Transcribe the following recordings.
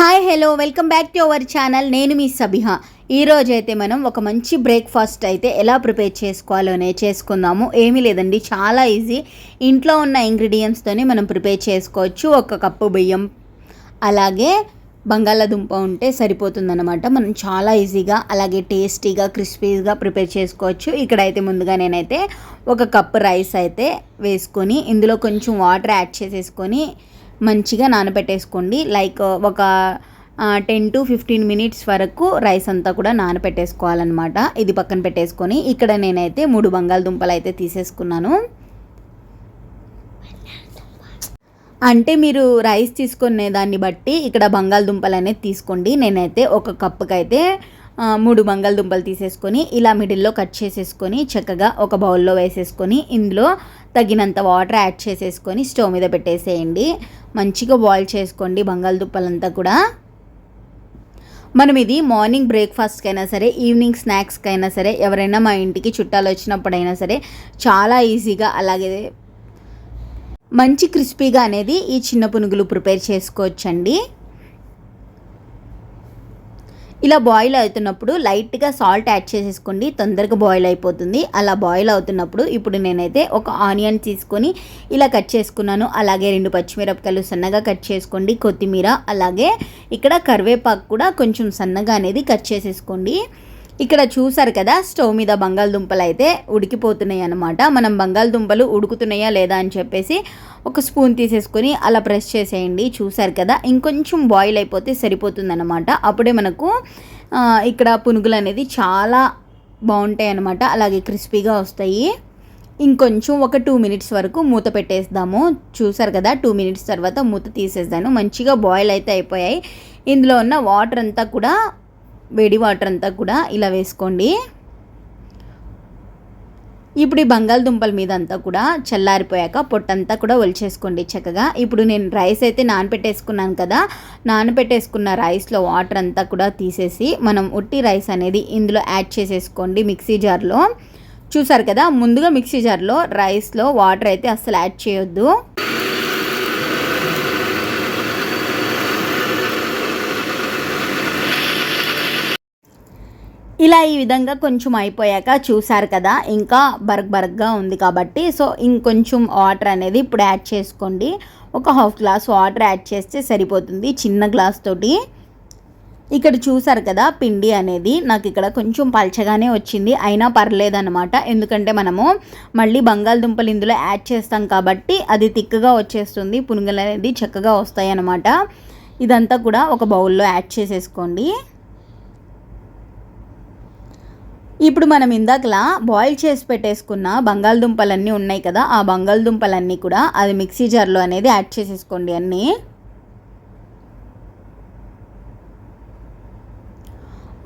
Hi hello welcome back to our channel. నేను మీ సబిహ. ఈరోజు అయితే మనం ఒక మంచి బ్రేక్ఫాస్ట్ అయితే ఎలా ప్రిపేర్ చేసుకోవాలోనే చేసుకుందాము. ఏమీ లేదండి చాలా ఈజీ. ఇంట్లో ఉన్న ఇంగ్రీడియంట్స్తోనే మనం ప్రిపేర్ చేసుకోవచ్చు. ఒక కప్పు బియ్యం అలాగే బంగాళాదుంప ఉంటే సరిపోతుందన్నమాట. మనం చాలా ఈజీగా అలాగే టేస్టీగా క్రిస్పీగా ప్రిపేర్ చేసుకోవచ్చు. ఇక్కడైతే ముందుగా నేనైతే ఒక కప్పు రైస్ అయితే వేసుకొని ఇందులో కొంచెం వాటర్ యాడ్ చేసేసుకొని మంచిగా నానబెట్టేసుకోండి. లైక్ ఒక టెన్ టు ఫిఫ్టీన్ మినిట్స్ వరకు రైస్ అంతా కూడా నానబెట్టేసుకోవాలన్నమాట. ఇది పక్కన పెట్టేసుకొని ఇక్కడ నేనైతే మూడు బంగాళదుంపలు అయితే తీసేసుకున్నాను. అంటే మీరు రైస్ తీసుకునే దాన్ని బట్టి ఇక్కడ బంగాళదుంపలు అనేది తీసుకోండి. నేనైతే ఒక కప్పుకి అయితే మూడు బంగాళదుంపలు తీసేసుకొని ఇలా మిడిల్లో కట్ చేసేసుకొని చక్కగా ఒక బౌల్లో వేసేసుకొని ఇందులో తగినంత వాటర్ యాడ్ చేసేసుకొని స్టవ్ మీద పెట్టేసేయండి. మంచిగా బాయిల్ చేసుకోండి బంగాళదుంపలంతా కూడా. మనం ఇది మార్నింగ్ బ్రేక్ఫాస్ట్కి అయినా సరే ఈవినింగ్ స్నాక్స్కి అయినా సరే ఎవరైనా మా ఇంటికి చుట్టాలు వచ్చినప్పుడైనా సరే చాలా ఈజీగా అలాగే మంచి క్రిస్పీగా అనేది ఈ చిన్న పునుగులు ప్రిపేర్ చేసుకోవచ్చండి. ఇలా బాయిల్ అవుతున్నప్పుడు లైట్గా సాల్ట్ యాడ్ చేసేసుకోండి. తొందరగా బాయిల్ అయిపోతుంది. అలా బాయిల్ అవుతున్నప్పుడు ఇప్పుడు నేనైతే ఒక ఆనియన్ తీసుకొని ఇలా కట్ చేసుకున్నాను. అలాగే రెండు పచ్చిమిరపకాయలు సన్నగా కట్ చేసుకోండి. కొత్తిమీర అలాగే ఇక్కడ కరివేపాకు కూడా కొంచెం సన్నగా అనేది కట్ చేసేసుకోండి. ఇక్కడ చూసారు కదా స్టవ్ మీద బంగాళదుంపలు అయితే ఉడికిపోతున్నాయి అనమాట మనం బంగాళదుంపలు ఉడుకుతున్నాయా లేదా అని చెప్పేసి ఒక స్పూన్ తీసేసుకొని అలా ప్రెస్ చేసేయండి. చూసారు కదా ఇంకొంచెం బాయిల్ అయిపోతే సరిపోతుందన్నమాట. అప్పుడే మనకు ఇక్కడ పునుగులు అనేది చాలా బాగుంటాయి అన్నమాట. అలాగే క్రిస్పీగా వస్తాయి. ఇంకొంచెం ఒక టూ మినిట్స్ వరకు మూత పెట్టేద్దాము చూసారు కదా టూ మినిట్స్ తర్వాత మూత తీసేసాను. మంచిగా బాయిల్ అయితే అయిపోయాయి. ఇందులో ఉన్న వాటర్ అంతా కూడా వేడి వాటర్ అంతా కూడా ఇలా వేసుకోండి. ఇప్పుడు ఈ బంగాళదుంపల మీద అంతా కూడా చల్లారిపోయాక పొట్టంతా కూడా ఒలిచేసుకోండి చక్కగా. ఇప్పుడు నేను రైస్ అయితే నానబెట్టేసుకున్నాను కదా నానబెట్టేసుకున్న రైస్లో వాటర్ అంతా కూడా తీసేసి మనం ఉట్టి రైస్ అనేది ఇందులో యాడ్ చేసేసుకోండి మిక్సీ జార్లో. చూసారు కదా ముందుగా మిక్సీ జార్లో రైస్లో వాటర్ అయితే అస్సలు యాడ్ చేయొద్దు. ఇలా ఈ విధంగా కొంచెం అయిపోయాక చూసారు కదా ఇంకా బర్గ్ బర్గ్గా ఉంది కాబట్టి సో ఇంకొంచెం వాటర్ అనేది ఇప్పుడు యాడ్ చేసుకోండి. ఒక హాఫ్ గ్లాస్ వాటర్ యాడ్ చేస్తే సరిపోతుంది చిన్న గ్లాస్ తోటి. ఇక్కడ చూసారు కదా పిండి అనేది నాకు ఇక్కడ కొంచెం పల్చగానే వచ్చింది అయినా పర్లేదన్నమాట. ఎందుకంటే మనము మళ్ళీ బంగాళదుంపలు ఇందులో యాడ్ చేస్తాం కాబట్టి అది తిక్కగా వచ్చేస్తుంది పునుగులు అనేది చక్కగా వస్తాయి అన్నమాట ఇదంతా కూడా ఒక బౌల్లో యాడ్ చేసేసుకోండి. ఇప్పుడు మనం ఇందాకలా బాయిల్ చేసి పెట్టేసుకున్న బంగాళదుంపలన్నీ ఉన్నాయి కదా ఆ బంగాళదుంపలన్నీ కూడా అది మిక్సీ జార్లో అనేది యాడ్ చేసేసుకోండి అన్నీ.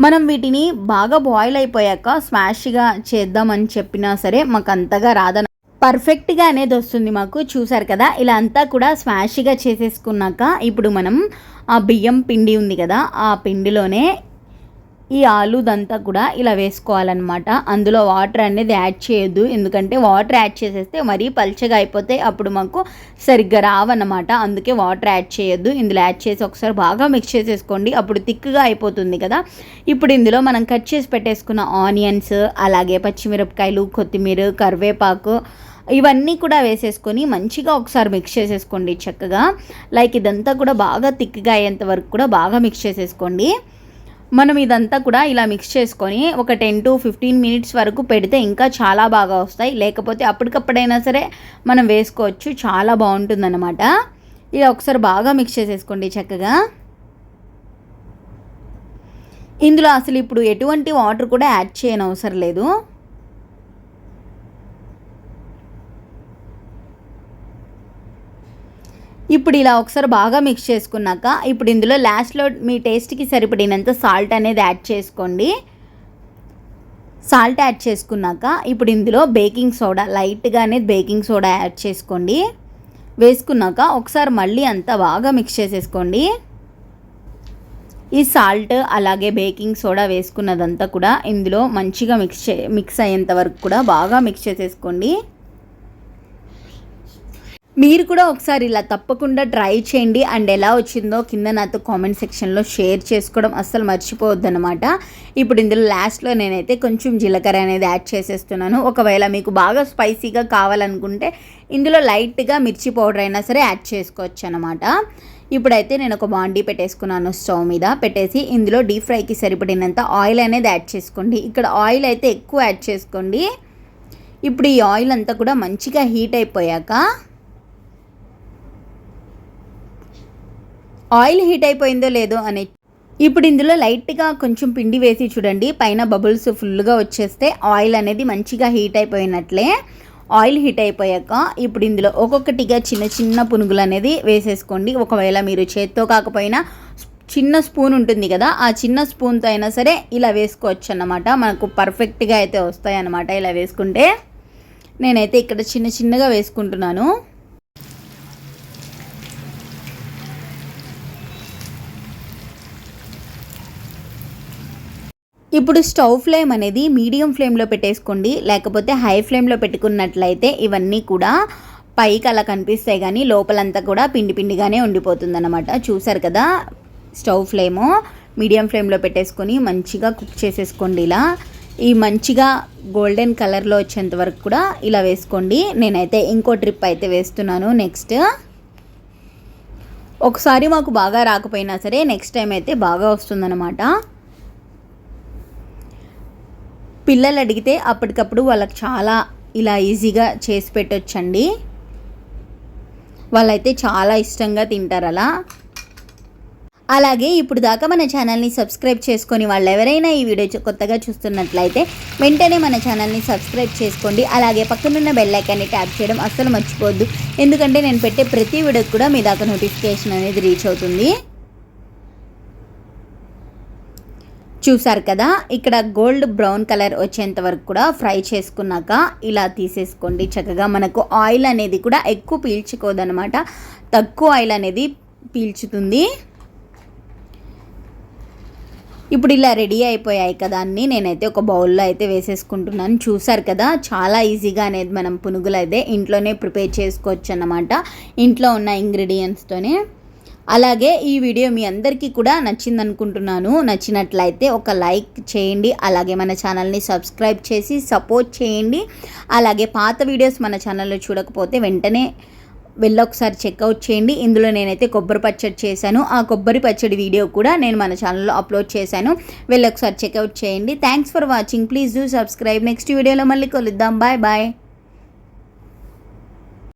మనం వీటిని బాగా బాయిల్ అయిపోయాక స్మాష్గా చేద్దామని చెప్పినా సరే మాకు అంతగా రాదన. పర్ఫెక్ట్గా అనేది వస్తుంది మాకు చూసారు కదా? ఇలా అంతా కూడా స్మాష్గా చేసేసుకున్నాక ఇప్పుడు మనం ఆ బియ్యం పిండి ఉంది కదా ఆ పిండిలోనే ఈ ఆలుదంతా కూడా ఇలా వేసుకోవాలన్నమాట. అందులో వాటర్ అనేది యాడ్ చేయొద్దు. ఎందుకంటే వాటర్ యాడ్ చేసేస్తే మరీ పల్చగా అయిపోతే అప్పుడు మాకు సరిగ్గా రావన్నమాట. అందుకే వాటర్ యాడ్ చేయొద్దు. ఇందులో యాడ్ చేసి ఒకసారి బాగా మిక్స్ చేసేసుకోండి. అప్పుడు థిక్గా అయిపోతుంది కదా. ఇప్పుడు ఇందులో మనం కట్ చేసి పెట్టేసుకున్న ఆనియన్స్ అలాగే పచ్చిమిరపకాయలు కొత్తిమీర కరివేపాకు ఇవన్నీ కూడా వేసేసుకొని మంచిగా ఒకసారి మిక్స్ చేసేసుకోండి చక్కగా. లైక్ ఇదంతా కూడా బాగా థిక్గా అయ్యేంత వరకు కూడా బాగా మిక్స్ చేసేసుకోండి. మనం ఇదంతా కూడా ఇలా మిక్స్ చేసుకొని ఒక టెన్ టు ఫిఫ్టీన్ మినిట్స్ వరకు పెడితే ఇంకా చాలా బాగా వస్తాయి. లేకపోతే అప్పటికప్పుడైనా సరే మనం వేసుకోవచ్చు. చాలా బాగుంటుందన్నమాట. ఇలా ఒకసారి బాగా మిక్స్ చేసేసుకోండి చక్కగా. ఇందులో అసలు ఇప్పుడు ఎటువంటి వాటర్ కూడా యాడ్ చేయనవసరం లేదు. ఇప్పుడు ఇలా ఒకసారి బాగా మిక్స్ చేసుకున్నాక ఇప్పుడు ఇందులో లాస్ట్లో మీ టేస్ట్కి సరిపడినంత సాల్ట్ అనేది యాడ్ చేసుకోండి. సాల్ట్ యాడ్ చేసుకున్నాక ఇప్పుడు ఇందులో బేకింగ్ సోడా లైట్గా అనేది బేకింగ్ సోడా యాడ్ చేసుకోండి. వేసుకున్నాక ఒకసారి మళ్ళీ అంతా బాగా మిక్స్ చేసేసుకోండి. ఈ సాల్ట్ అలాగే బేకింగ్ సోడా వేసుకున్నదంతా కూడా ఇందులో మంచిగా మిక్స్ చే మిక్స్ అయ్యేంత వరకు కూడా బాగా మిక్స్ చేసేసుకోండి. మీరు కూడా ఒకసారి ఇలా తప్పకుండా ట్రై చేయండి. అండ్ ఎలా వచ్చిందో కింద నాతో కామెంట్ సెక్షన్లో షేర్ చేసుకోవడం అస్సలు మర్చిపోవద్దు అనమాట ఇప్పుడు ఇందులో లాస్ట్లో నేనైతే కొంచెం జీలకర్ర అనేది యాడ్ చేసేస్తున్నాను. ఒకవేళ మీకు బాగా స్పైసీగా కావాలనుకుంటే ఇందులో లైట్గా మిర్చి పౌడర్ అయినా సరే యాడ్ చేసుకోవచ్చు అనమాట ఇప్పుడైతే నేను ఒక బాండీ పెట్టేసుకున్నాను స్టవ్ మీద. పెట్టేసి ఇందులో డీప్ ఫ్రైకి సరిపడినంత ఆయిల్ అనేది యాడ్ చేసుకోండి. ఇక్కడ ఆయిల్ అయితే ఎక్కువ యాడ్ చేసుకోండి. ఇప్పుడు ఈ ఆయిల్ అంతా కూడా మంచిగా హీట్ అయిపోయాక ఆయిల్ హీట్ అయిపోయిందో లేదో అనే ఇప్పుడు ఇందులో లైట్గా కొంచెం పిండి వేసి చూడండి. పైన బబుల్స్ ఫుల్గా వచ్చేస్తే ఆయిల్ అనేది మంచిగా హీట్ అయిపోయినట్లే ఆయిల్ హీట్ అయిపోయాక ఇప్పుడు ఇందులో ఒక్కొక్కటిగా చిన్న చిన్న పునుగులు అనేది వేసేసుకోండి. ఒకవేళ మీరు చేత్తో కాకపోయినా చిన్న స్పూన్ ఉంటుంది కదా ఆ చిన్న స్పూన్తో అయినా సరే ఇలా వేసుకోవచ్చు అన్నమాట మనకు పర్ఫెక్ట్గా అయితే వస్తాయి అన్నమాట ఇలా వేసుకుంటే. నేనైతే ఇక్కడ చిన్న చిన్నగా వేసుకుంటున్నాను. ఇప్పుడు స్టవ్ ఫ్లేమ్ అనేది మీడియం ఫ్లేమ్లో పెట్టేసుకోండి లేకపోతే హై ఫ్లేమ్లో పెట్టుకున్నట్లయితే ఇవన్నీ కూడా పైకి అలా కనిపిస్తాయి కానీ లోపలంతా కూడా పిండి పిండిగానే ఉండిపోతుంది అనమాట చూసారు కదా? స్టవ్ ఫ్లేము మీడియం ఫ్లేమ్లో పెట్టేసుకొని మంచిగా కుక్ చేసేసుకోండి ఇలా. ఈ మంచిగా గోల్డెన్ కలర్లో వచ్చేంత వరకు కూడా ఇలా వేసుకోండి. నేనైతే ఇంకో ట్రిప్ అయితే వేస్తున్నాను నెక్స్ట్. ఒకసారి మాకు బాగా రాకపోయినా సరే నెక్స్ట్ టైం అయితే బాగా వస్తుందన్నమాట. పిల్లలు అడిగితే అప్పటికప్పుడు వాళ్ళకి చాలా ఇలా ఈజీగా చేసి పెట్టొచ్చండి. వాళ్ళైతే చాలా ఇష్టంగా తింటారు అలా. అలాగే ఇప్పుడు దాకా మన ఛానల్ని సబ్స్క్రైబ్ చేసుకొని వాళ్ళు ఎవరైనా ఈ వీడియో కొత్తగా చూస్తున్నట్లయితే వెంటనే మన ఛానల్ని సబ్స్క్రైబ్ చేసుకోండి. అలాగే పక్కనున్న బెల్ ఐకాన్ని ట్యాప్ చేయడం అస్సలు మర్చిపోవద్దు. ఎందుకంటే నేను పెట్టే ప్రతి వీడియోకి కూడా మీ దాకా నోటిఫికేషన్ అనేది రీచ్ అవుతుంది. చూసారు కదా ఇక్కడ గోల్డ్ బ్రౌన్ కలర్ వచ్చేంత వరకు కూడా ఫ్రై చేసుకున్నాక ఇలా తీసేసుకోండి. చక్కగా మనకు ఆయిల్ అనేది కూడా ఎక్కువ పీల్చుకోదనమాట తక్కువ ఆయిల్ అనేది పీల్చుతుంది. ఇప్పుడు ఇలా రెడీ అయిపోయాయి కదా అన్నీ. నేనైతే ఒక బౌల్లో అయితే వేసేసుకుంటున్నాను. చూసారు కదా చాలా ఈజీగా అనేది మనం పునుగులు అయితే ఇంట్లోనే ప్రిపేర్ చేసుకోవచ్చు అన్నమాట ఇంట్లో ఉన్న ఇంగ్రీడియంట్స్తోనే అలాగే ఈ వీడియో మీ అందరికీ కూడా నచ్చింది అనుకుంటున్నాను నచ్చినట్లయితే ఒక లైక్ చేయండి. అలాగే మన ఛానల్ని సబ్స్క్రైబ్ చేసి సపోర్ట్ చేయండి. అలాగే పాత వీడియోస్ మన ఛానల్లో చూడకపోతే వెంటనే వెళ్ళొకసారి చెక్అవుట్ చేయండి. ఇందులో నేనైతే కొబ్బరి పచ్చడి చేశాను. ఆ కొబ్బరి పచ్చడి వీడియో కూడా నేను మన ఛానల్లో అప్లోడ్ చేశాను. వెళ్ళొకసారి చెక్అవుట్ చేయండి. Thanks for watching. Please do subscribe. Next వీడియోలో మళ్ళీ కలుద్దాం. Bye bye.